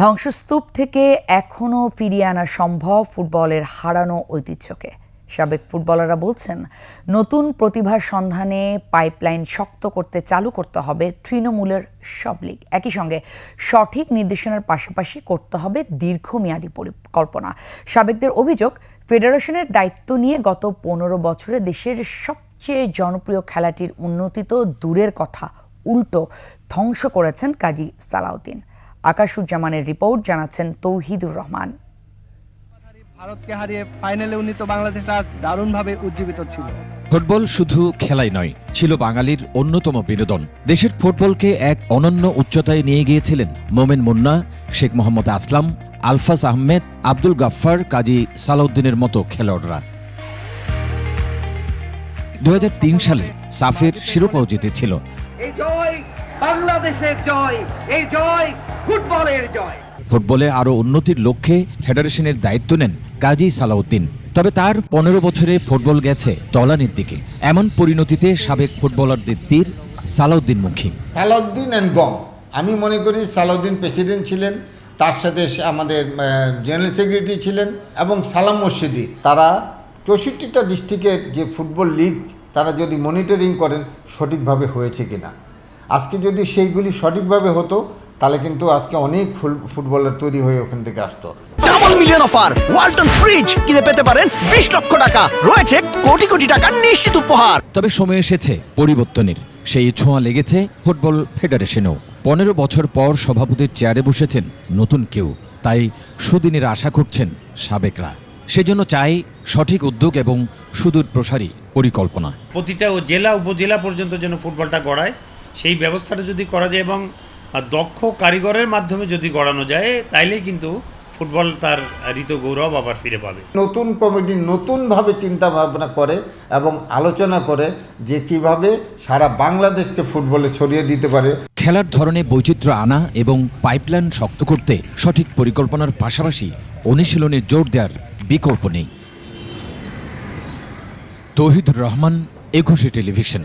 ধ্বংসস্তূপ থেকে এখনও ফিরিয়ে আনা সম্ভব ফুটবলের হারানো ঐতিহ্যকে। সাবেক ফুটবলাররা বলছেন, নতুন প্রতিভার সন্ধানে পাইপলাইন শক্ত করতে চালু করতে হবে তৃণমূলের সব লীগ। একই সঙ্গে সঠিক নির্দেশনার পাশাপাশি করতে হবে দীর্ঘমেয়াদী পরিকল্পনা। সাবেকদের অভিযোগ, ফেডারেশনের দায়িত্ব নিয়ে গত পনেরো বছরে দেশের সবচেয়ে জনপ্রিয় খেলাটির উন্নতি তো দূরের কথা, উল্টো ধ্বংস করেছেন কাজী সালাউদ্দিন। আকাশুজ্জামানের রিপোর্ট জানাচ্ছেন তৌহিদুর রহমান। ভারতকে হারিয়ে ফাইনালে উন্নীত বাংলাদেশ আজ দারুণভাবে উজ্জীবিত ছিল। ফুটবল শুধু খেলাই নয় ছিল বাঙালির অন্যতম বিনোদন। দেশের ফুটবলকে এক অনন্য উচ্চতায় নিয়ে গিয়েছিলেন মোমেন মুন্না শেখ মোহাম্মদ আসলাম আলফাজ আহমেদ আব্দুল গাফফার কাজী সালাউদ্দিনের মতো খেলোয়াড়রা। দু হাজার তিন সালে সাফের শিরোপাও জিতেছিল। এই জয় বাংলাদেশের জয় এই জয় ফুটবলের জয়। ফুটবলে আরও উন্নতির লক্ষ্যে ফেডারেশনের দায়িত্ব নেন কাজী সালাউদ্দিন। তবে তার পনেরো বছরে ফুটবল গেছে তলানির দিকে। এমন পরিণতিতে সাবেক ফুটবলারদের তীর সালাউদ্দিন মুখী। সালাউদ্দিন অ্যান্ড গম। আমি মনে করি সালাউদ্দিন প্রেসিডেন্ট ছিলেন তার সাথে আমাদের জেনারেল সেক্রেটারি ছিলেন এবং সালাম মসজিদি তারা চৌষট্টিটা ডিস্ট্রিক্টের যে ফুটবল লিগ তারা যদি মনিটরিং করেন সঠিকভাবে হয়েছে কিনা। আজকে যদি সেইগুলি সঠিকভাবে হতো তাহলে কিন্তু আজকে অনেক ফুল- ফুটবলার তৈরি হয়ে ওখান থেকে আসতো। Double million offer Walton fridge কিনে পেতে পারেন বিশ লক্ষ টাকা। রয়েছে কোটি কোটি টাকার নিশ্চিত উপহার। তবে সময় এসেছে পরিবর্তনের। সেই ছোঁয়া লেগেছে ফুটবল ফেডারেশনেও। পনেরো বছর পর সভাপতির চেয়ারে বসেছেন নতুন কেউ। তাই সুদিনের আশা করছেন সাবেকরা। সেজন্য চাই সঠিক উদ্যোগ এবং সুদূর প্রসারী পরিকল্পনা। প্রতিটা জেলা উপজেলা পর্যন্ত যেন ফুটবলটা গড়ায়। সেই ব্যবস্থাটা যদি করা যায় এবং দক্ষ কারিগরের মাধ্যমে যদি গড়ানো যায় তাইলেই কিন্তু ফুটবল তার ঋত গৌরব আবার ফিরে পাবে। নতুন কমিটি নতুনভাবে চিন্তা ভাবনা করে এবং আলোচনা করে যে কীভাবে সারা বাংলাদেশকে ফুটবলে ছড়িয়ে দিতে পারে। খেলার ধরনে বৈচিত্র্য আনা এবং পাইপলাইন শক্ত করতে সঠিক পরিকল্পনার পাশাপাশি অনুশীলনে জোর দেওয়ার বিকল্প নেই। তৌহিদুর রহমান একুশে টেলিভিশন।